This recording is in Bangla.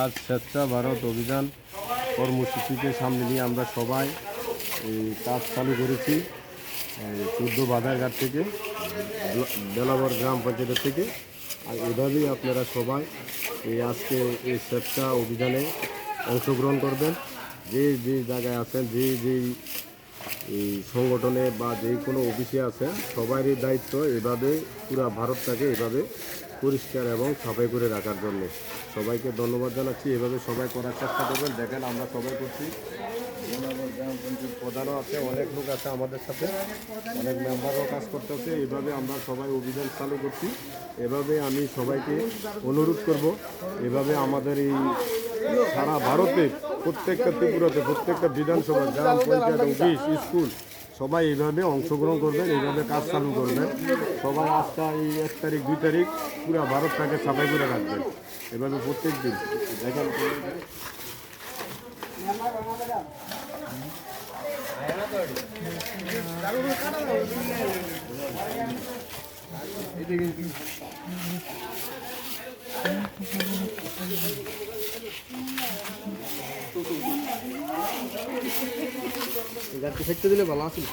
আজ স্বেচ্ছা ভারত অভিযান কর্মসূচিকে সামনে নিয়ে আমরা সবাই কাজ চালু করেছি। চোদ্দ বাধারঘাট থেকে বেলা- বেলাবর গ্রাম পঞ্চায়েতের থেকে। আর এভাবেই আপনারা সবাই এই আজকে এই স্বেচ্ছা অভিযানে অংশগ্রহণ করবেন। যে যে জায়গায় আছেন, যে যেই এই সংগঠনে বা যে কোনো অফিসে আছেন, সবারই দায়িত্ব এভাবে পুরা ভারতটাকে এভাবে পরিষ্কার এবং সাফাই করে রাখার জন্য। সবাইকে ধন্যবাদ জানাচ্ছি। এভাবে সবাই করার চেষ্টা করবেন। দেখেন, আমরা সবাই করছি। প্রধানও আছে, অনেক লোক আছে আমাদের সাথে। অনেক মেম্বারও কাজ করতে করতেছে এভাবে আমরা সবাই অভিযান চালু করছি। এভাবে আমি সবাইকে অনুরোধ করব, এভাবে আমাদের এই সারা ভারতে প্রত্যেকটা ত্রিপুরাতে, প্রত্যেকটা বিধানসভা, গ্রাম পঞ্চায়েত, অফিস, স্কুল সবাই এইভাবে অংশগ্রহণ করবেন, এইভাবে কাজ চালু করবেন। সবাই আজকা এই এক তারিখ, দুই তারিখ পুরো ভারতটাকে সাফাই করে রাখবেন, এভাবে প্রত্যেক দিন। দেখেন। গাড়ি ফেটতে দিলে ভালো আছিল